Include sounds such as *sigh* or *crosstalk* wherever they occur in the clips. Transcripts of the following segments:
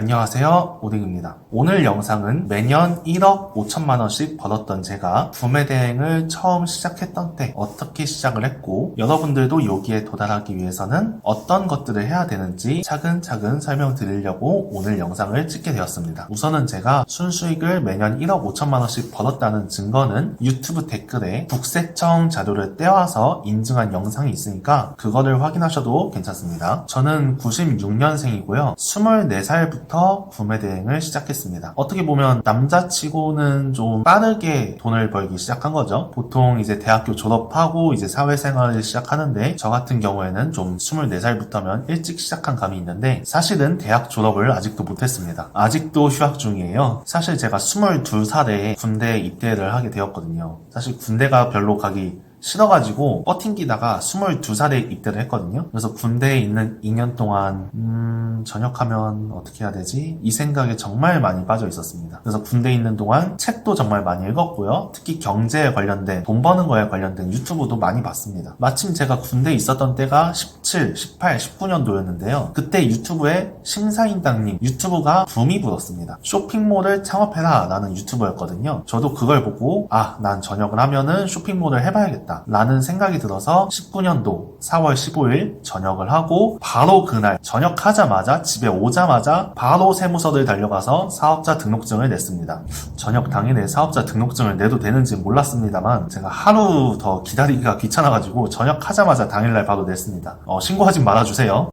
안녕하세요. 오딩입니다. 오늘 영상은 매년 1억 5천만 원씩 벌었던 제가 구매 대행을 처음 시작했던 때 어떻게 시작을 했고 여러분들도 여기에 도달하기 위해서는 어떤 것들을 해야 되는지 차근차근 설명드리려고 오늘 영상을 찍게 되었습니다. 우선은 제가 순수익을 매년 1억 5천만 원씩 벌었다는 증거는 유튜브 댓글에 국세청 자료를 떼와서 인증한 영상이 있으니까 그거를 확인하셔도 괜찮습니다. 저는 96년생이고요. 24살부터 구매 대행을 시작했습니다. 어떻게 보면 남자치고는 좀 빠르게 돈을 벌기 시작한 거죠. 보통 이제 대학교 졸업하고 이제 사회생활을 시작하는데 저 같은 경우에는 좀 24살부터면 일찍 시작한 감이 있는데 사실은 대학 졸업을 아직도 못했습니다. 아직도 휴학 중이에요. 사실 제가 22살에 군대에 입대를 하게 되었거든요. 사실 군대가 별로 가기 싫어가지고 버팅기다가 22살에 입대를 했거든요. 그래서 군대에 있는 2년 동안 음 전역하면 어떻게 해야 되지? 이 생각에 정말 많이 빠져 있었습니다. 그래서 군대에 있는 동안 책도 정말 많이 읽었고요. 특히 경제에 관련된 돈 버는 거에 관련된 유튜브도 많이 봤습니다. 마침 제가 군대에 있었던 때가 17, 18, 19년도였는데요. 그때 유튜브에 심사인당님 유튜브가 붐이 불었습니다. 쇼핑몰을 창업해라 라는 유튜버였거든요. 저도 그걸 보고 아 난 전역을 하면은 쇼핑몰을 해봐야겠다. 라는 생각이 들어서 19년도 4월 15일 전역을 하고 바로 그날 전역하자마자 집에 오자마자 바로 세무서를 달려가서 사업자 등록증을 냈습니다. 전역 당일에 사업자 등록증을 내도 되는지 몰랐습니다만 제가 하루 더 기다리기가 귀찮아가지고 전역하자마자 당일날 바로 냈습니다. 어, 신고하지 말아주세요.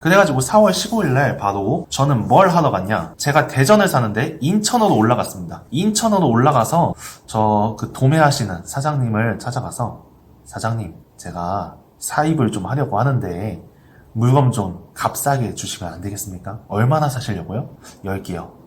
그래가지고 4월 15일날 바로 저는 뭘 하러 갔냐? 제가 대전을 사는데 인천으로 올라갔습니다. 인천으로 올라가서 저 그 도매하시는 사장님을 찾아가서 사장님 제가 사입을 좀 하려고 하는데 물건 좀 값싸게 주시면 안 되겠습니까? 얼마나 사시려고요? 10개요.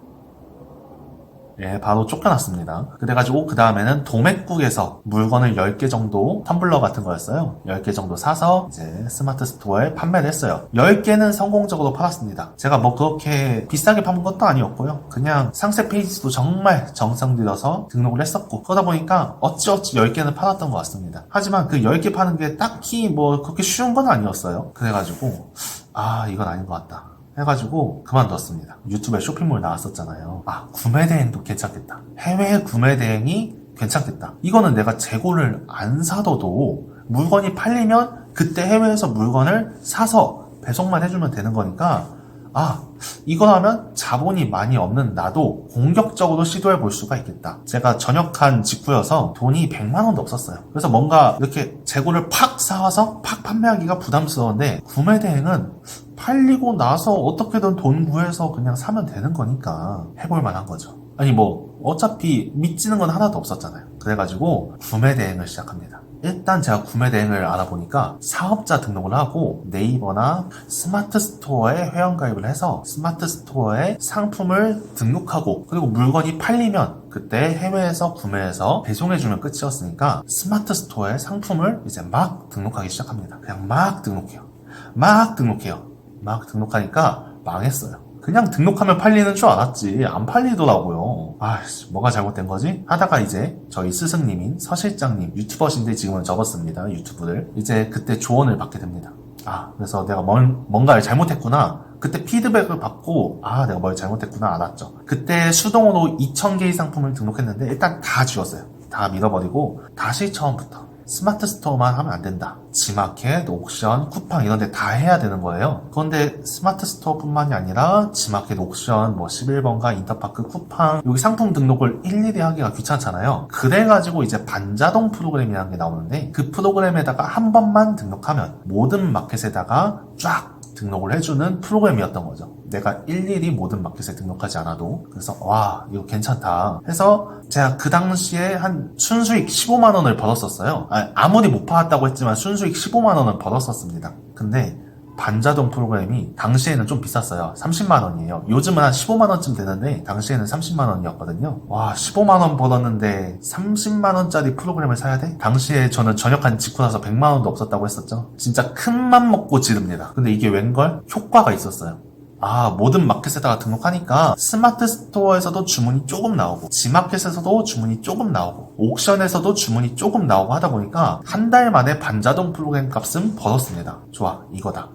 예, 바로 쫓겨났습니다. 그래가지고 그 다음에는 도매국에서 물건을 10개 정도 텀블러 같은 거였어요. 10개 정도 사서 이제 스마트 스토어에 판매를 했어요. 10개는 성공적으로 팔았습니다. 제가 뭐 그렇게 비싸게 판 것도 아니었고요. 그냥 상세 페이지도 정말 정성 들여서 등록을 했었고 그러다 보니까 어찌어찌 10개는 팔았던 것 같습니다. 하지만 그 10개 파는 게 딱히 뭐 그렇게 쉬운 건 아니었어요. 그래가지고 아 이건 아닌 것 같다. 해가지고 그만뒀습니다. 유튜브에 쇼핑몰 나왔었잖아요. 아 구매 대행도 괜찮겠다. 해외 구매 대행이 괜찮겠다. 이거는 내가 재고를 안 사둬도 물건이 팔리면 그때 해외에서 물건을 사서 배송만 해주면 되는 거니까 아 이거라면 자본이 많이 없는 나도 공격적으로 시도해 볼 수가 있겠다. 제가 전역한 직후여서 돈이 100만 원도 없었어요. 그래서 뭔가 이렇게 재고를 팍 사와서 팍 판매하기가 부담스러운데 구매 대행은 팔리고 나서 어떻게든 돈 구해서 그냥 사면 되는 거니까 해볼 만한 거죠. 아니 뭐 어차피 믿지는 건 하나도 없었잖아요. 그래가지고 구매 대행을 시작합니다. 일단 제가 구매 대행을 알아보니까 사업자 등록을 하고 네이버나 스마트 스토어에 회원가입을 해서 스마트 스토어에 상품을 등록하고 그리고 물건이 팔리면 그때 해외에서 구매해서 배송해주면 끝이었으니까 스마트 스토어에 상품을 이제 막 등록하기 시작합니다. 그냥 막 등록해요. 막 등록해요. 막 등록하니까 망했어요. 그냥 등록하면 팔리는 줄 알았지 안 팔리더라고요. 아씨 뭐가 잘못된 거지? 하다가 이제 저희 스승님인 서 실장님 유튜버신데 지금은 접었습니다 유튜브를 이제 그때 조언을 받게 됩니다. 아 그래서 내가 뭔, 뭔가를 잘못했구나 그때 피드백을 받고 아 내가 뭘 잘못했구나 알았죠. 그때 수동으로 2,000개의 상품을 등록했는데 일단 다 지웠어요. 다 밀어버리고 다시 처음부터 스마트 스토어만 하면 안 된다. 지마켓, 옥션, 쿠팡 이런 데 다 해야 되는 거예요. 그런데 스마트 스토어뿐만이 아니라 지마켓, 옥션, 뭐 11번가, 인터파크, 쿠팡 여기 상품 등록을 일일이 하기가 귀찮잖아요. 그래가지고 이제 반자동 프로그램이라는 게 나오는데 그 프로그램에다가 한 번만 등록하면 모든 마켓에다가 쫙 등록을 해주는 프로그램이었던 거죠. 내가 일일이 모든 마켓에 등록하지 않아도 그래서 와 이거 괜찮다 해서 제가 그 당시에 한 순수익 15만 원을 벌었었어요. 아, 무리 못 팔았다고 했지만 순수익 15만 원을 벌었었습니다. 근데 반자동 프로그램이 당시에는 좀 비쌌어요. 30만 원이에요. 요즘은 한 15만 원쯤 되는데 당시에는 30만 원이었거든요. 와 15만 원 벌었는데 30만 원짜리 프로그램을 사야 돼? 당시에 저는 전역한 직후라서 100만 원도 없었다고 했었죠. 진짜 큰 맘 먹고 지릅니다. 근데 이게 웬걸 효과가 있었어요. 아, 모든 마켓에다가 등록하니까 스마트 스토어에서도 주문이 조금 나오고, 지마켓에서도 주문이 조금 나오고, 옥션에서도 주문이 조금 나오고 하다 보니까 한 달 만에 반자동 프로그램 값은 벌었습니다. 좋아, 이거다.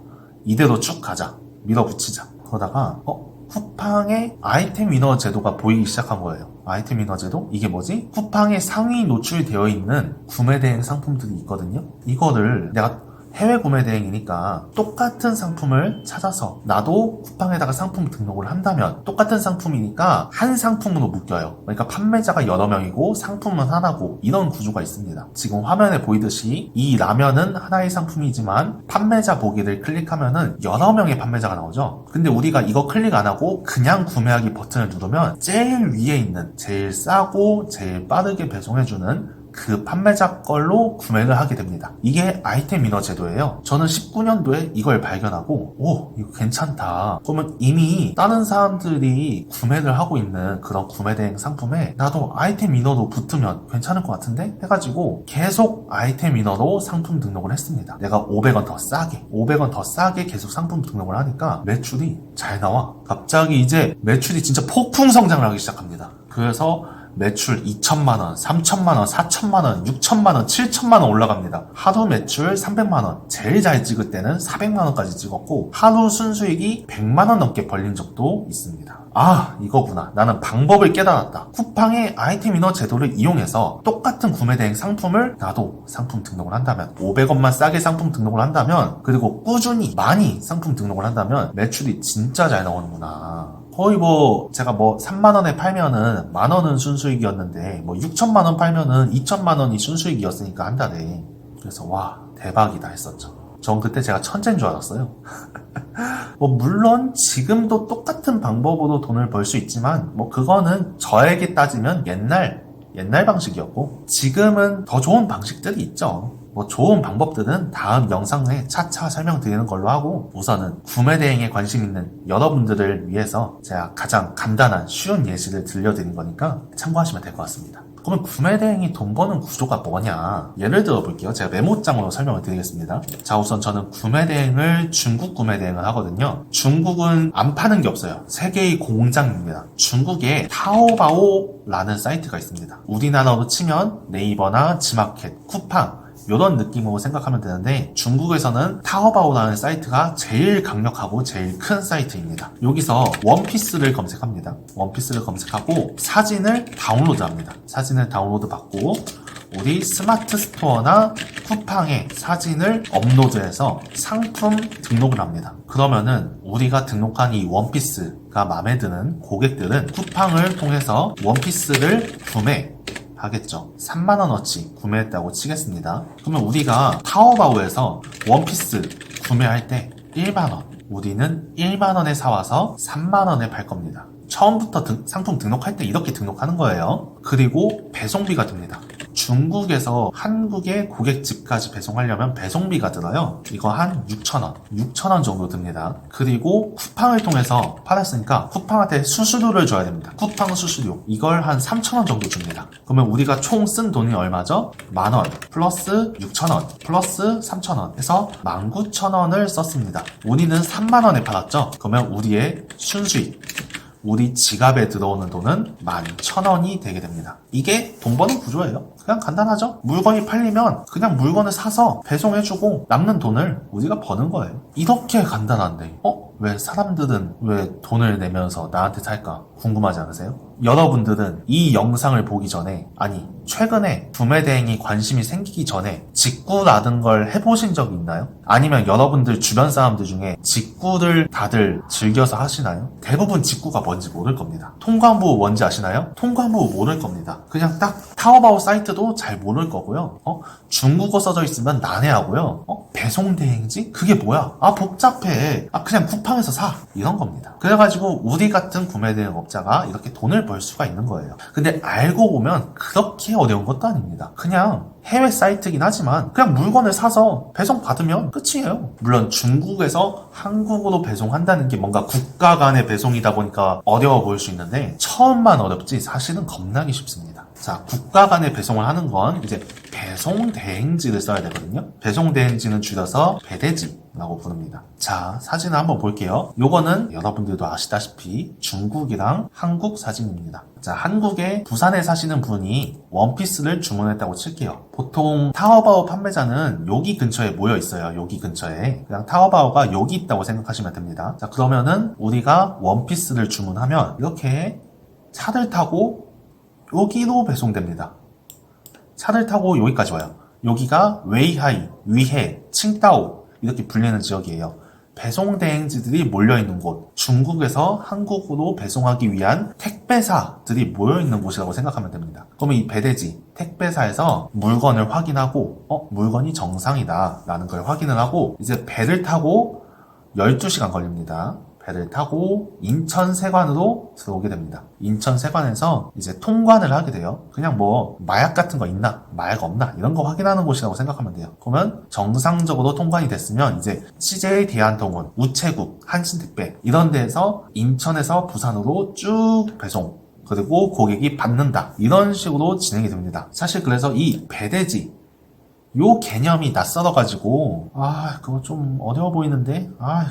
이대로 쭉 가자. 밀어붙이자. 그러다가, 어? 쿠팡의 아이템 위너 제도가 보이기 시작한 거예요. 아이템 위너 제도? 이게 뭐지? 쿠팡에 상위 노출되어 있는 구매 대행 상품들이 있거든요. 이거를 내가 해외 구매 대행이니까 똑같은 상품을 찾아서 나도 쿠팡에다가 상품 등록을 한다면 똑같은 상품이니까 한 상품으로 묶여요. 그러니까 판매자가 여러 명이고 상품은 하나고 이런 구조가 있습니다. 지금 화면에 보이듯이 이 라면은 하나의 상품이지만 판매자 보기를 클릭하면은 여러 명의 판매자가 나오죠. 근데 우리가 이거 클릭 안 하고 그냥 구매하기 버튼을 누르면 제일 위에 있는 제일 싸고 제일 빠르게 배송해주는 그 판매자 걸로 구매를 하게 됩니다. 이게 아이템 위너 제도예요. 저는 19년도에 이걸 발견하고 오 이거 괜찮다. 그러면 이미 다른 사람들이 구매를 하고 있는 그런 구매 대행 상품에 나도 아이템 위너로 붙으면 괜찮을 것 같은데 해가지고 계속 아이템 위너로 상품 등록을 했습니다. 내가 500원 더 싸게 500원 더 싸게 계속 상품 등록을 하니까 매출이 잘 나와. 갑자기 이제 매출이 진짜 폭풍 성장을 하기 시작합니다. 그래서 매출 2천만 원, 3천만 원, 4천만 원, 6천만 원, 7천만 원 올라갑니다. 하루 매출 300만 원, 제일 잘 찍을 때는 400만 원까지 찍었고, 하루 순수익이 100만 원 넘게 벌린 적도 있습니다. 아, 이거구나. 나는 방법을 깨달았다. 쿠팡의 아이템 인어 제도를 이용해서 똑같은 구매 대행 상품을 나도 상품 등록을 한다면, 500원만 싸게 상품 등록을 한다면, 그리고 꾸준히 많이 상품 등록을 한다면, 매출이 진짜 잘 나오는구나. 거의 뭐 제가 뭐 3만 원에 팔면은 만 원은 순수익이었는데 뭐 6천만 원 팔면은 2천만 원이 순수익이었으니까 한 달에 그래서 와 대박이다 했었죠. 전 그때 제가 천재인 줄 알았어요. *laughs* 뭐 물론 지금도 똑같은 방법으로 돈을 벌 수 있지만 뭐 그거는 저에게 따지면 옛날 옛날 방식이었고 지금은 더 좋은 방식들이 있죠. 뭐 좋은 방법들은 다음 영상에 차차 설명드리는 걸로 하고 우선은 구매 대행에 관심 있는 여러분들을 위해서 제가 가장 간단한 쉬운 예시를 들려드린 거니까 참고하시면 될 것 같습니다. 그러면 구매 대행이 돈 버는 구조가 뭐냐? 예를 들어 볼게요. 제가 메모장으로 설명을 드리겠습니다. 자, 우선 저는 구매 대행을 중국 구매 대행을 하거든요. 중국은 안 파는 게 없어요. 세계의 공장입니다. 중국에 타오바오라는 사이트가 있습니다. 우리나라로 치면 네이버나 지마켓, 쿠팡 이런 느낌으로 생각하면 되는데 중국에서는 타오바오라는 사이트가 제일 강력하고 제일 큰 사이트입니다. 여기서 원피스를 검색합니다. 원피스를 검색하고 사진을 다운로드합니다. 사진을 다운로드 받고 우리 스마트 스토어나 쿠팡에 사진을 업로드해서 상품 등록을 합니다. 그러면은 우리가 등록한 이 원피스가 마음에 드는 고객들은 쿠팡을 통해서 원피스를 구매 하겠죠. 3만원어치 구매했다고 치겠습니다. 그러면 우리가 타오바오에서 원피스 구매할 때 1만원, 우리는 1만원에 사와서 3만원에 팔 겁니다. 처음부터 등- 상품 등록할 때 이렇게 등록하는 거예요. 그리고 배송비가 듭니다. 중국에서 한국의 고객집까지 배송하려면 배송비가 들어요. 이거 한 6,000원, 6,000원 정도 듭니다. 그리고 쿠팡을 통해서 팔았으니까 쿠팡한테 수수료를 줘야 됩니다. 쿠팡 수수료. 이걸 한 3,000원 정도 줍니다. 그러면 우리가 총 쓴 돈이 얼마죠? 만원 플러스 6,000원 플러스 3,000원 해서 19,000원을 썼습니다. 우리는 3만원에 팔았죠? 그러면 우리의 순수익 우리 지갑에 들어오는 돈은 11,000원이 되게 됩니다. 이게 돈 버는 구조예요. 그냥 간단하죠? 물건이 팔리면 그냥 물건을 사서 배송해주고 남는 돈을 우리가 버는 거예요. 이렇게 간단한데, 어? 왜 사람들은 왜 돈을 내면서 나한테 살까? 궁금하지 않으세요? 여러분들은 이 영상을 보기 전에, 아니, 최근에 구매 대행이 관심이 생기기 전에 직구라는 걸 해보신 적이 있나요? 아니면 여러분들 주변 사람들 중에 직구를 다들 즐겨서 하시나요? 대부분 직구가 뭔지 모를 겁니다. 통관부 뭔지 아시나요? 통관부 모를 겁니다. 그냥 딱 타오바오 사이트도 잘 모를 거고요. 어? 중국어 써져 있으면 난해하고요. 어? 배송 대행지? 그게 뭐야? 아 복잡해. 아 그냥 쿠팡에서 사. 이런 겁니다. 그래가지고 우리 같은 구매 대행 업자가 이렇게 돈을 벌 수가 있는 거예요. 근데 알고 보면 그렇게 어려운 것도 아닙니다. 그냥 해외 사이트긴 하지만 그냥 물건을 사서 배송 받으면 끝이에요. 물론 중국에서 한국으로 배송한다는 게 뭔가 국가 간의 배송이다 보니까 어려워 보일 수 있는데 처음만 어렵지 사실은 겁나기 쉽습니다. 자, 국가 간의 배송을 하는 건 이제 배송 대행지를 써야 되거든요. 배송 대행지는 줄여서 배대지라고 부릅니다. 자, 사진을 한번 볼게요. 요거는 여러분들도 아시다시피 중국이랑 한국 사진입니다. 자, 한국에 부산에 사시는 분이 원피스를 주문했다고 칠게요. 보통 타오바오 판매자는 여기 근처에 모여 있어요. 여기 근처에. 그냥 타오바오가 여기 있다고 생각하시면 됩니다. 자, 그러면은 우리가 원피스를 주문하면 이렇게 차를 타고 여기로 배송됩니다. 차를 타고 여기까지 와요. 여기가 웨이하이, 위해, 칭따오 이렇게 불리는 지역이에요. 배송 대행지들이 몰려 있는 곳, 중국에서 한국으로 배송하기 위한 택배사들이 모여 있는 곳이라고 생각하면 됩니다. 그러면 이 배대지, 택배사에서 물건을 확인하고, 어, 물건이 정상이다. 라는 걸 확인을 하고, 이제 배를 타고 12시간 걸립니다. 배를 타고 인천 세관으로 들어오게 됩니다. 인천 세관에서 이제 통관을 하게 돼요. 그냥 뭐 마약 같은 거 있나, 마약 없나 이런 거 확인하는 곳이라고 생각하면 돼요. 그러면 정상적으로 통관이 됐으면 이제 CJ 대한통운, 우체국, 한신택배 이런 데에서 인천에서 부산으로 쭉 배송 그리고 고객이 받는다 이런 식으로 진행이 됩니다. 사실 그래서 이 배대지 요 개념이 낯설어가지고 아 그거 좀 어려워 보이는데 아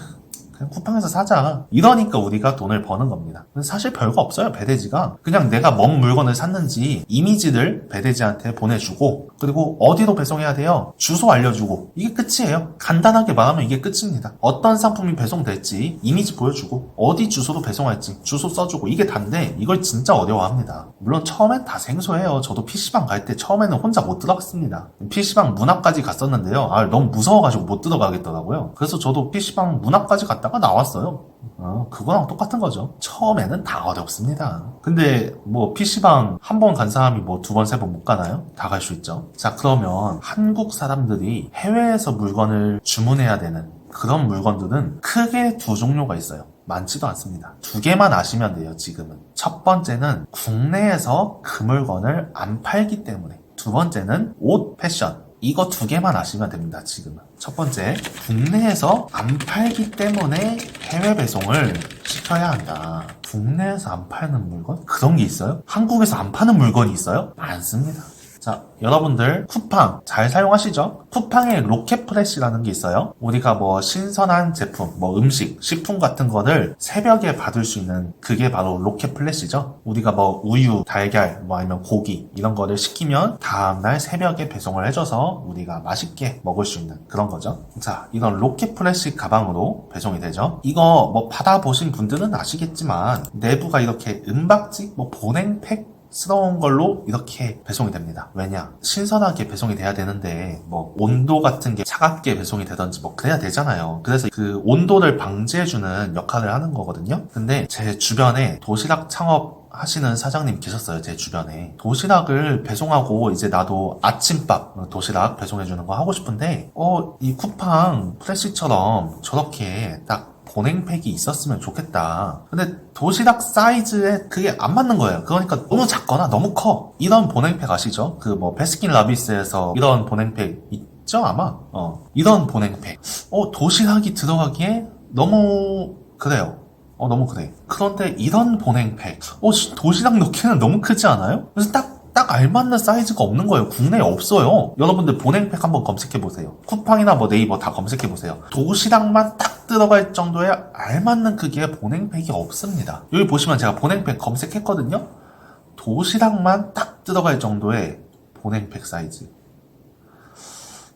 그냥 쿠팡에서 사자. 이러니까 우리가 돈을 버는 겁니다. 사실 별거 없어요, 배대지가. 그냥 내가 뭔 물건을 샀는지 이미지를 배대지한테 보내주고, 그리고 어디로 배송해야 돼요? 주소 알려주고. 이게 끝이에요. 간단하게 말하면 이게 끝입니다. 어떤 상품이 배송될지 이미지 보여주고, 어디 주소로 배송할지 주소 써주고, 이게 단데, 이걸 진짜 어려워합니다. 물론 처음엔 다 생소해요. 저도 PC방 갈 때 처음에는 혼자 못 들어갔습니다. PC방 문 앞까지 갔었는데요. 아, 너무 무서워가지고 못 들어가겠더라고요. 그래서 저도 PC방 문 앞까지 갔다 가 나왔어요. 어, 그거랑 똑같은 거죠. 처음에는 다 어렵습니다. 근데 뭐 PC방 한 번 간 사람이 뭐 두 번, 세 번 못 가나요? 다 갈 수 있죠. 자, 그러면 한국 사람들이 해외에서 물건을 주문해야 되는 그런 물건들은 크게 두 종류가 있어요. 많지도 않습니다. 두 개만 아시면 돼요, 지금은. 첫 번째는 국내에서 그 물건을 안 팔기 때문에. 두 번째는 옷, 패션. 이거 두 개만 아시면 됩니다, 지금은. 첫 번째, 국내에서 안 팔기 때문에 해외 배송을 시켜야 한다. 국내에서 안 파는 물건? 그런 게 있어요? 한국에서 안 파는 물건이 있어요? 많습니다. 자, 여러분들 쿠팡 잘 사용하시죠? 쿠팡에 로켓 프레시라는 게 있어요. 우리가 뭐 신선한 제품, 뭐 음식, 식품 같은 거를 새벽에 받을 수 있는 그게 바로 로켓 플래시죠. 우리가 뭐 우유, 달걀, 뭐 아니면 고기 이런 거를 시키면 다음날 새벽에 배송을 해줘서 우리가 맛있게 먹을 수 있는 그런 거죠. 자, 이런 로켓 플래시 가방으로 배송이 되죠. 이거 뭐 받아보신 분들은 아시겠지만 내부가 이렇게 은박지, 뭐 보냉팩 스러운 걸로 이렇게 배송이 됩니다. 왜냐? 신선하게 배송이 돼야 되는데 뭐 온도 같은 게 차갑게 배송이 되던지 뭐 그래야 되잖아요. 그래서 그 온도를 방지해주는 역할을 하는 거거든요. 근데 제 주변에 도시락 창업 하시는 사장님 계셨어요, 제 주변에. 도시락을 배송하고 이제 나도 아침밥 도시락 배송해주는 거 하고 싶은데, 어, 이 쿠팡 프레시처럼 저렇게 딱 보냉팩이 있었으면 좋겠다. 근데 도시락 사이즈에 그게 안 맞는 거예요. 그러니까 너무 작거나 너무 커. 이런 보냉팩 아시죠? 그 뭐 베스킨 라빈스에서 이런 보냉팩 있죠 아마? 어 이런 보냉팩. 어 도시락이 들어가기에 너무 그래요. 어 너무 그래. 그런데 이런 보냉팩. 어 씨, 도시락 넣기는 너무 크지 않아요? 그래서 딱 딱 알맞는 사이즈가 없는 거예요. 국내에 없어요. 여러분들 보냉팩 한번 검색해 보세요. 쿠팡이나 뭐 네이버 다 검색해 보세요. 도시락만 딱 들어갈 정도의 알맞는 크기의 보냉팩이 없습니다. 여기 보시면 제가 보냉팩 검색했거든요. 도시락만 딱 들어갈 정도의 보냉팩 사이즈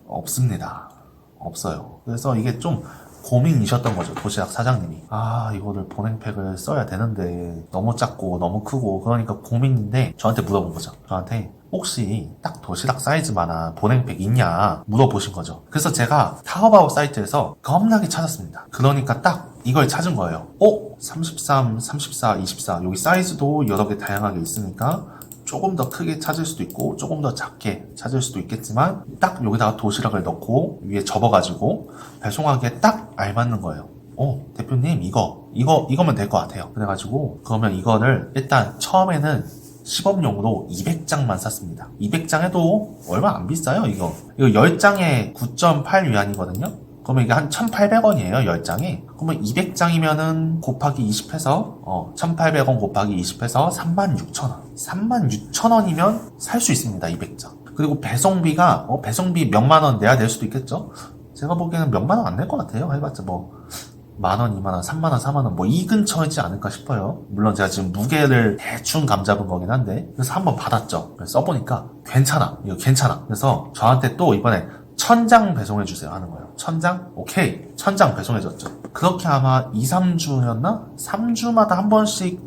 없습니다. 없어요. 그래서 이게 좀 고민이셨던 거죠. 도시락 사장님이. 아, 이거를 보냉팩을 써야 되는데 너무 작고 너무 크고 그러니까 고민인데 저한테 물어본 거죠. 저한테 혹시 딱 도시락 사이즈만한 보냉팩 있냐 물어보신 거죠. 그래서 제가 타오바오 사이트에서 겁나게 찾았습니다. 그러니까 딱 이걸 찾은 거예요. 어? 33, 34, 24 여기 사이즈도 여러 개 다양하게 있으니까 조금 더 크게 찾을 수도 있고 조금 더 작게 찾을 수도 있겠지만 딱 여기다가 도시락을 넣고 위에 접어가지고 배송하기에 딱 알맞는 거예요. 어 대표님 이거 이거 이거면 될 것 같아요. 그래가지고 그러면 이거를 일단 처음에는 시범용으로 200장만 샀습니다. 200장 해도 얼마 안 비싸요 이거. 이거 10장에 9.8 위안이거든요. 그러면 이게 한 1,800원이에요, 10장이. 그러면 200장이면은 곱하기 20 해서, 어, 1,800원 곱하기 20 해서 36,000원. 36,000원이면 살 수 있습니다, 200장. 그리고 배송비가, 어, 배송비 몇만 원 내야 될 수도 있겠죠? 제가 보기에는 몇만 원 안 낼 것 같아요. 해봤자 뭐, 만 원, 이만 원, 삼만 원, 사만 원, 뭐 이 근처이지 않을까 싶어요. 물론 제가 지금 무게를 대충 감잡은 거긴 한데, 그래서 한번 받았죠. 써보니까 괜찮아. 이거 괜찮아. 그래서 저한테 또 이번에 천장 배송해주세요 하는 거예요. 천장? 오케이. 천장 배송해줬죠. 그렇게 아마 2, 3주였나? 3주마다 한 번씩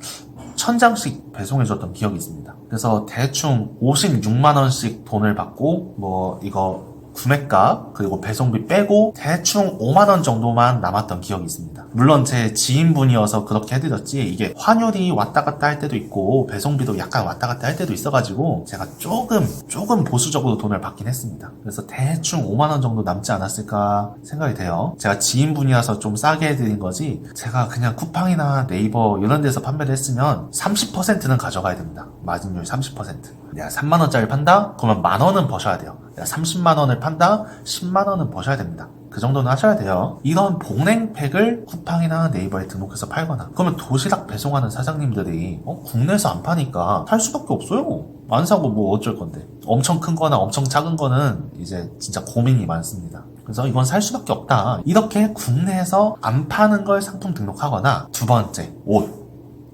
천장씩 배송해줬던 기억이 있습니다. 그래서 대충 56만원씩 돈을 받고, 뭐, 이거 구매가 그리고 배송비 빼고 대충 5만 원 정도만 남았던 기억이 있습니다. 물론 제 지인분이어서 그렇게 해드렸지 이게 환율이 왔다 갔다 할 때도 있고 배송비도 약간 왔다 갔다 할 때도 있어가지고 제가 조금 조금 보수적으로 돈을 받긴 했습니다. 그래서 대충 5만 원 정도 남지 않았을까 생각이 돼요. 제가 지인분이라서 좀 싸게 해드린 거지 제가 그냥 쿠팡이나 네이버 이런 데서 판매를 했으면 30%는 가져가야 됩니다. 마진율 30%. 내가 3만 원짜리 판다? 그러면 만 원은 버셔야 돼요. 내가 30만 원을 판다? 10만 원은 버셔야 됩니다. 그 정도는 하셔야 돼요. 이런 봉행팩을 쿠팡이나 네이버에 등록해서 팔거나 그러면 도시락 배송하는 사장님들이 어, 국내에서 안 파니까 살 수밖에 없어요. 안 사고 뭐 어쩔 건데. 엄청 큰 거나 엄청 작은 거는 이제 진짜 고민이 많습니다. 그래서 이건 살 수밖에 없다. 이렇게 국내에서 안 파는 걸 상품 등록하거나 두 번째, 옷.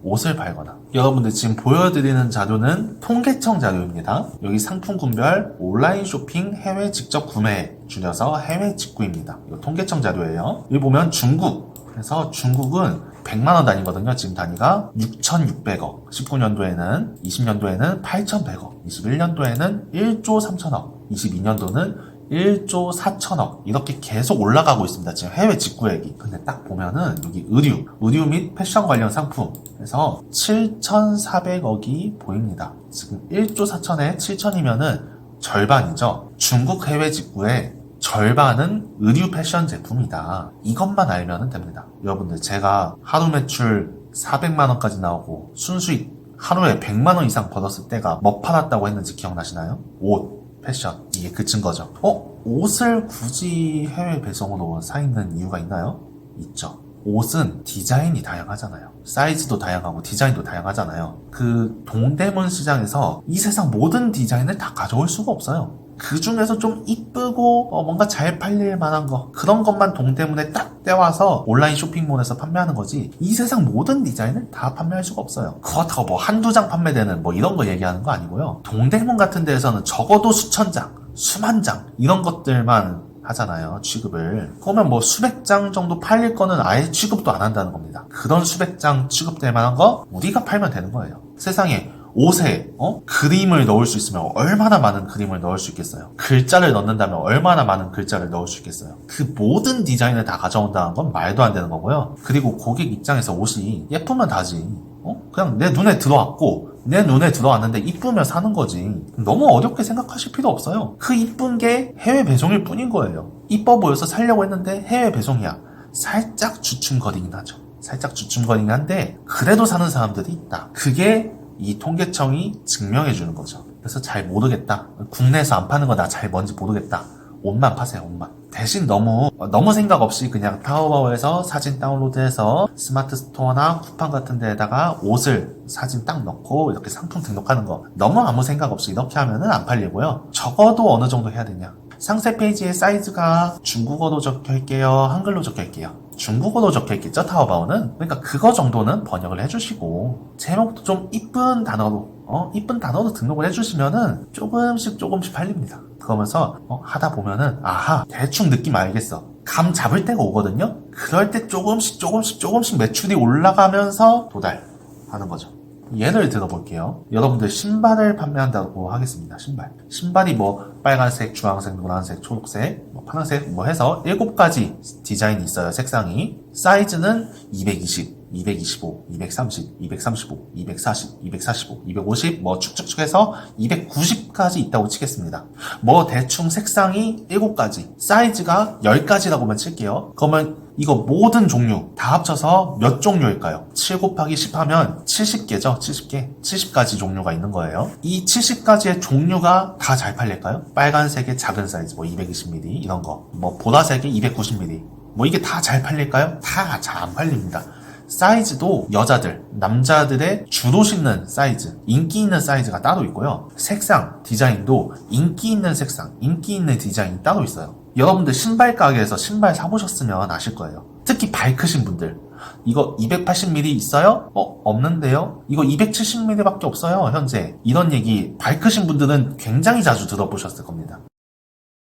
옷을 팔거나 여러분들 지금 보여드리는 자료는 통계청 자료입니다. 여기 상품군별 온라인 쇼핑 해외 직접 구매 줄여서 해외 직구입니다. 이거 통계청 자료예요. 여기 보면 중국 그래서 중국은 100만원 단위거든요. 지금 단위가 6,600억 19년도에는 20년도에는 8,100억 21년도에는 1조 3천억 22년도는 1조 4천억 이렇게 계속 올라가고 있습니다. 지금 해외 직구액이. 근데 딱 보면은 여기 의류, 의류 및 패션 관련 상품 그래서 7,400억이 보입니다. 지금 1조 4천에 7천이면은 절반이죠. 중국 해외 직구의 절반은 의류 패션 제품이다. 이것만 알면 됩니다. 여러분들 제가 하루 매출 400만 원까지 나오고 순수익 하루에 100만 원 이상 벌었을 때가 뭐 팔았다고 했는지 기억나시나요? 옷, 패션 이게 그 증거죠. 어? 옷을 굳이 해외 배송으로 사 입는 이유가 있나요? 있죠. 옷은 디자인이 다양하잖아요. 사이즈도 다양하고 디자인도 다양하잖아요. 그 동대문 시장에서 이 세상 모든 디자인을 다 가져올 수가 없어요. 그 중에서 좀 이쁘고 어, 뭔가 잘 팔릴 만한 거 그런 것만 동대문에 딱 떼와서 온라인 쇼핑몰에서 판매하는 거지 이 세상 모든 디자인을 다 판매할 수가 없어요. 그렇다고 뭐 한두 장 판매되는 뭐 이런 거 얘기하는 거 아니고요. 동대문 같은 데에서는 적어도 수천 장 수만 장 이런 것들만 하잖아요 취급을. 그러면 뭐 수백 장 정도 팔릴 거는 아예 취급도 안 한다는 겁니다. 그런 수백 장 취급될 만한 거 우리가 팔면 되는 거예요. 세상에 옷에 어? 그림을 넣을 수 있으면 얼마나 많은 그림을 넣을 수 있겠어요. 글자를 넣는다면 얼마나 많은 글자를 넣을 수 있겠어요. 그 모든 디자인을 다 가져온다는 건 말도 안 되는 거고요. 그리고 고객 입장에서 옷이 예쁘면 다지. 어? 그냥 내 눈에 들어왔고 내 눈에 들어왔는데 이쁘면 사는 거지. 너무 어렵게 생각하실 필요 없어요. 그 이쁜 게 해외 배송일 뿐인 거예요. 이뻐 보여서 살려고 했는데 해외 배송이야. 살짝 주춤거리긴 하죠. 살짝 주춤거리긴 한데 그래도 사는 사람들이 있다. 그게 이 통계청이 증명해 주는 거죠. 그래서 잘 모르겠다. 국내에서 안 파는 거 나 잘 뭔지 모르겠다. 옷만 파세요, 옷만. 대신 너무, 너무 생각 없이 그냥 타오바오에서 사진 다운로드해서 스마트 스토어나 쿠팡 같은 데에다가 옷을 사진 딱 넣고 이렇게 상품 등록하는 거. 너무 아무 생각 없이 이렇게 하면은 안 팔리고요. 적어도 어느 정도 해야 되냐. 상세 페이지에 사이즈가 중국어로 적혀 있게요, 한글로 적혀 있게요. 중국어로 적혀 있겠죠, 타오바오는? 그러니까 그거 정도는 번역을 해주시고, 제목도 좀 이쁜 단어로, 어, 이쁜 단어로 등록을 해주시면은 조금씩 조금씩 팔립니다. 그러면서, 어, 하다 보면은, 아하, 대충 느낌 알겠어. 감 잡을 때가 오거든요? 그럴 때 조금씩 조금씩 조금씩 매출이 올라가면서 도달하는 거죠. 예를 들어볼게요. 여러분들 신발을 판매한다고 하겠습니다. 신발. 신발이 뭐 빨간색, 주황색, 노란색, 초록색, 뭐 파란색 뭐 해서 7가지 디자인이 있어요. 색상이. 사이즈는 220. 225, 230, 235, 240, 245, 250, 뭐 쭉쭉쭉 해서 290까지 있다고 치겠습니다. 뭐 대충 색상이 7가지, 사이즈가 10가지라고만 칠게요. 그러면 이거 모든 종류 다 합쳐서 몇 종류일까요? 7 곱하기 10 하면 70개죠? 70개. 70가지 종류가 있는 거예요. 이 70가지의 종류가 다 잘 팔릴까요? 빨간색의 작은 사이즈, 뭐 220mm 이런 거. 뭐 보라색의 290mm. 뭐 이게 다 잘 팔릴까요? 다 잘 안 팔립니다. 사이즈도 여자들, 남자들의 주로 신는 사이즈, 인기 있는 사이즈가 따로 있고요. 색상, 디자인도 인기 있는 색상, 인기 있는 디자인이 따로 있어요. 여러분들 신발 가게에서 신발 사보셨으면 아실 거예요. 특히 발 크신 분들. 이거 280mm 있어요? 어, 없는데요? 이거 270mm밖에 없어요, 현재. 이런 얘기 발 크신 분들은 굉장히 자주 들어보셨을 겁니다.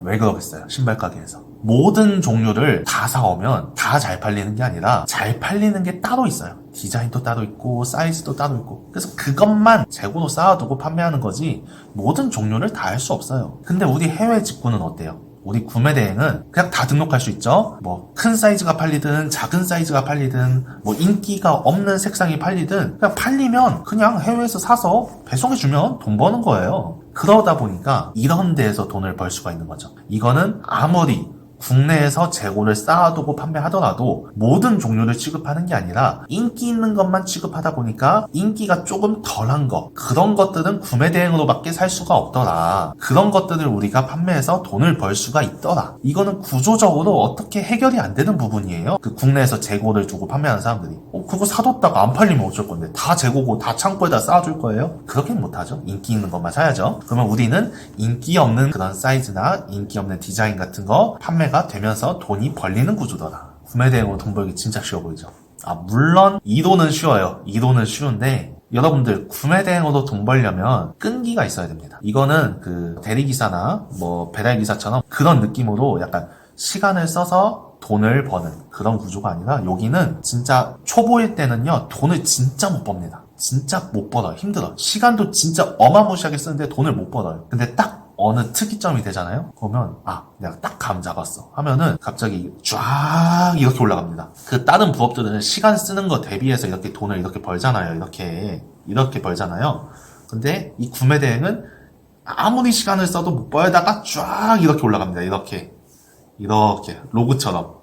왜 그러겠어요? 신발 가게에서. 모든 종류를 다 사오면 다 잘 팔리는 게 아니라 잘 팔리는 게 따로 있어요. 디자인도 따로 있고 사이즈도 따로 있고 그래서 그것만 재고로 쌓아두고 판매하는 거지 모든 종류를 다 할 수 없어요. 근데 우리 해외 직구는 어때요? 우리 구매 대행은 그냥 다 등록할 수 있죠. 뭐 큰 사이즈가 팔리든 작은 사이즈가 팔리든 뭐 인기가 없는 색상이 팔리든 그냥 팔리면 그냥 해외에서 사서 배송해 주면 돈 버는 거예요. 그러다 보니까 이런 데에서 돈을 벌 수가 있는 거죠. 이거는 아무리 국내에서 재고를 쌓아두고 판매하더라도 모든 종류를 취급하는 게 아니라 인기 있는 것만 취급하다 보니까 인기가 조금 덜한 것 그런 것들은 구매 대행으로밖에 살 수가 없더라. 그런 것들을 우리가 판매해서 돈을 벌 수가 있더라. 이거는 구조적으로 어떻게 해결이 안 되는 부분이에요. 그 국내에서 재고를 두고 판매하는 사람들이. 어 그거 사뒀다가 안 팔리면 어쩔 건데? 다 재고고 다 창고에다 쌓아줄 거예요? 그렇게는 못하죠. 인기 있는 것만 사야죠. 그러면 우리는 인기 없는 그런 사이즈나 인기 없는 디자인 같은 거 판매 가 되면서 돈이 벌리는 구조더라. 구매 대행으로 돈 벌기 진짜 쉬워 보이죠? 아, 물론 이도는 쉬워요. 이도는 쉬운데 여러분들 구매 대행으로 돈 벌려면 끈기가 있어야 됩니다. 이거는 그 대리기사나 뭐 배달기사처럼 그런 느낌으로 약간 시간을 써서 돈을 버는 그런 구조가 아니라 여기는 진짜 초보일 때는요 돈을 진짜 못 법니다. 진짜 못 벌어요. 힘들어. 시간도 진짜 어마무시하게 쓰는데 돈을 못 벌어요. 근데 딱 어느 특이점이 되잖아요? 그러면, 아, 내가 딱 감 잡았어. 하면은 갑자기 쫙 이렇게 올라갑니다. 그 다른 부업들은 시간 쓰는 거 대비해서 이렇게 돈을 이렇게 벌잖아요. 이렇게, 이렇게 벌잖아요. 근데 이 구매 대행은 아무리 시간을 써도 못 벌다가 쫙 이렇게 올라갑니다. 이렇게. 이렇게. 로그처럼.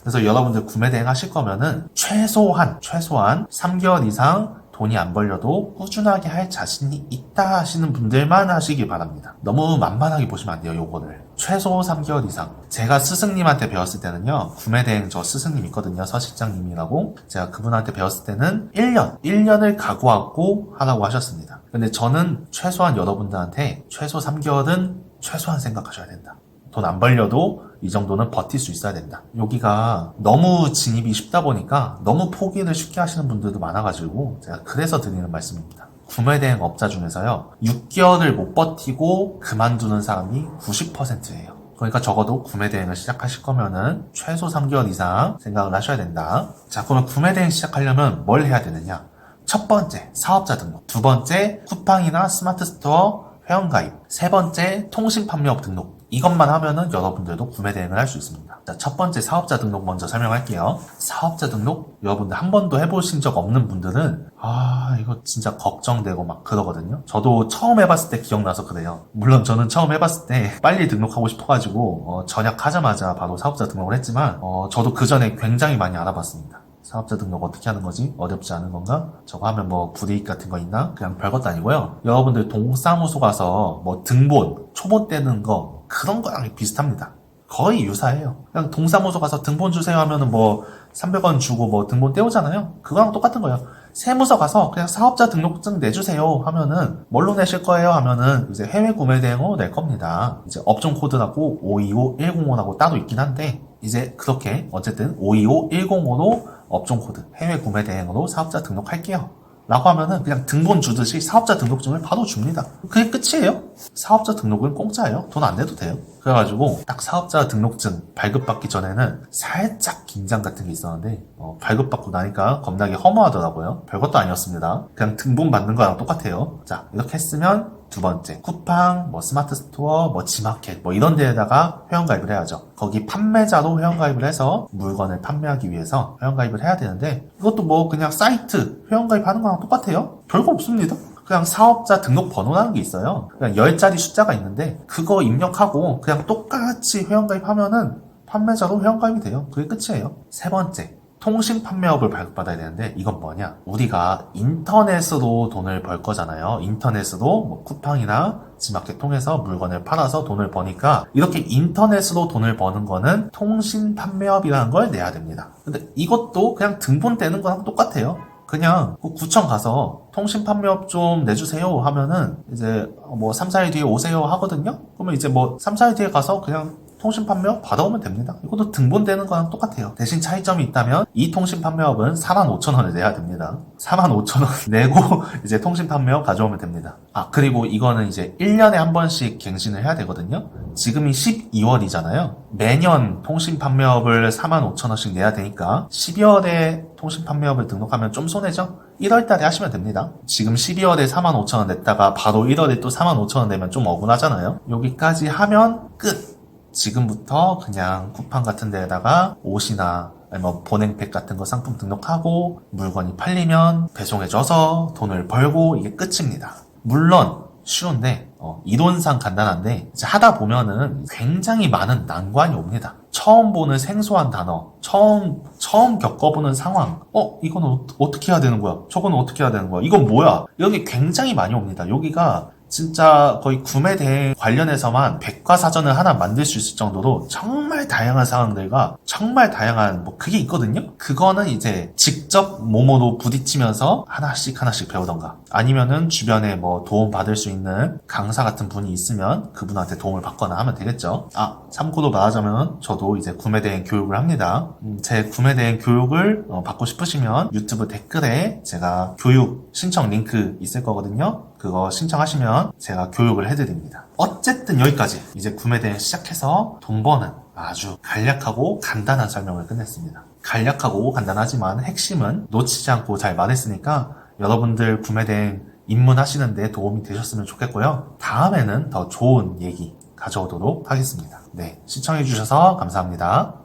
그래서 여러분들 구매 대행 하실 거면은 최소한, 최소한 3개월 이상 돈이 안 벌려도 꾸준하게 할 자신이 있다 하시는 분들만 하시길 바랍니다. 너무 만만하게 보시면 안 돼요, 요거를. 최소 3개월 이상. 제가 스승님한테 배웠을 때는요, 구매대행 저 스승님 있거든요, 서실장님이라고. 제가 그분한테 배웠을 때는 1년, 1년을 각오하고 하라고 하셨습니다. 근데 저는 최소한 여러분들한테 최소 3개월은 최소한 생각하셔야 된다. 돈 안 벌려도 이 정도는 버틸 수 있어야 된다. 여기가 너무 진입이 쉽다 보니까 너무 포기를 쉽게 하시는 분들도 많아가지고 제가 그래서 드리는 말씀입니다. 구매 대행 업자 중에서요, 6개월을 못 버티고 그만두는 사람이 90%예요. 그러니까 적어도 구매 대행을 시작하실 거면은 최소 3개월 이상 생각을 하셔야 된다. 자, 그러면 구매 대행 시작하려면 뭘 해야 되느냐? 첫 번째, 사업자 등록. 두 번째, 쿠팡이나 스마트 스토어 회원가입. 세 번째, 통신 판매업 등록. 이것만 하면은 여러분들도 구매 대행을 할 수 있습니다. 자, 첫 번째 사업자 등록 먼저 설명할게요. 사업자 등록 여러분들 한 번도 해보신 적 없는 분들은 아 이거 진짜 걱정되고 막 그러거든요. 저도 처음 해봤을 때 기억나서 그래요. 물론 저는 처음 해봤을 때 빨리 등록하고 싶어가지고 어, 전역하자마자 바로 사업자 등록을 했지만 어, 저도 그 전에 굉장히 많이 알아봤습니다. 사업자 등록 어떻게 하는 거지? 어렵지 않은 건가? 저거 하면 뭐 불이익 같은 거 있나? 그냥 별것도 아니고요. 여러분들 동사무소 가서 뭐 등본, 초본 떼는 거 그런 거랑 비슷합니다. 거의 유사해요. 그냥 동사무소 가서 등본 주세요 하면은 뭐 300원 주고 뭐 등본 떼오잖아요. 그거랑 똑같은 거예요. 세무서 가서 그냥 사업자 등록증 내주세요 하면은 뭘로 내실 거예요 하면은 이제 해외 구매 대행으로 낼 겁니다. 이제 업종 코드라고 525105라고 따로 있긴 한데 이제 그렇게 어쨌든 525105로 업종 코드 해외 구매 대행으로 사업자 등록할게요. 라고 하면은 그냥 등본 주듯이 사업자 등록증을 바로 줍니다. 그게 끝이에요. 사업자 등록은 공짜예요. 돈 안 내도 돼요. 그래가지고 딱 사업자 등록증 발급받기 전에는 살짝 긴장 같은 게 있었는데 어, 발급받고 나니까 겁나게 허무하더라고요. 별것도 아니었습니다. 그냥 등본 받는 거랑 똑같아요. 자 이렇게 했으면 두 번째 쿠팡, 뭐 스마트 스토어, 뭐 지마켓 뭐 이런 데에다가 회원가입을 해야죠. 거기 판매자로 회원가입을 해서 물건을 판매하기 위해서 회원가입을 해야 되는데 이것도 뭐 그냥 사이트 회원가입 하는 거랑 똑같아요. 별거 없습니다. 그냥 사업자 등록 번호라는 게 있어요. 그냥 10자리 숫자가 있는데 그거 입력하고 그냥 똑같이 회원가입하면은 판매자로 회원가입이 돼요. 그게 끝이에요. 세 번째. 통신 판매업을 발급받아야 되는데 이건 뭐냐? 우리가 인터넷으로 돈을 벌 거잖아요. 인터넷으로 뭐 쿠팡이나 지마켓 통해서 물건을 팔아서 돈을 버니까 이렇게 인터넷으로 돈을 버는 거는 통신 판매업이라는 걸 내야 됩니다. 근데 이것도 그냥 등본 떼는 거랑 똑같아요. 그냥 그 구청 가서 통신 판매업 좀 내주세요 하면은 이제 뭐 3, 4일 뒤에 오세요 하거든요? 그러면 이제 뭐 3, 4일 뒤에 가서 그냥 통신 판매업 받아오면 됩니다. 이것도 등본되는 거랑 똑같아요. 대신 차이점이 있다면 이 통신 판매업은 45,000원을 내야 됩니다. 45,000원 *laughs* 내고 *laughs* 이제 통신 판매업 가져오면 됩니다. 아 그리고 이거는 이제 1년에 한 번씩 갱신을 해야 되거든요. 지금이 12월이잖아요. 매년 통신 판매업을 45,000원씩 내야 되니까 12월에 통신 판매업을 등록하면 좀 손해죠? 1월 달에 하시면 됩니다. 지금 12월에 45,000원 냈다가 바로 1월에 또 45,000원 내면 좀 억울하잖아요. 여기까지 하면 끝! 지금부터 그냥 쿠팡 같은 데에다가 옷이나 뭐 보냉팩 같은 거 상품 등록하고 물건이 팔리면 배송해줘서 돈을 벌고 이게 끝입니다. 물론 쉬운데 어, 이론상 간단한데 이제 하다 보면은 굉장히 많은 난관이 옵니다. 처음 보는 생소한 단어, 처음 처음 겪어보는 상황. 어 이건 어, 어떻게 해야 되는 거야? 저건 어떻게 해야 되는 거야? 이건 뭐야? 여기 굉장히 많이 옵니다. 여기가 진짜 거의 구매 대행 관련해서만 백과사전을 하나 만들 수 있을 정도로 정말 다양한 상황들과 정말 다양한 뭐 그게 있거든요. 그거는 이제 직접 몸으로 부딪히면서 하나씩 하나씩 배우던가 아니면은 주변에 뭐 도움 받을 수 있는 강사 같은 분이 있으면 그분한테 도움을 받거나 하면 되겠죠. 아 참고로 말하자면 저도 이제 구매 대행 교육을 합니다. 음, 제 구매 대행 교육을 어, 받고 싶으시면 유튜브 댓글에 제가 교육 신청 링크 있을 거거든요. 그거 신청하시면 제가 교육을 해드립니다. 어쨌든 여기까지 이제 구매 대행 시작해서 돈 버는 아주 간략하고 간단한 설명을 끝냈습니다. 간략하고 간단하지만 핵심은 놓치지 않고 잘 말했으니까 여러분들 구매 대행 입문하시는데 도움이 되셨으면 좋겠고요. 다음에는 더 좋은 얘기 가져오도록 하겠습니다. 네, 시청해주셔서 감사합니다.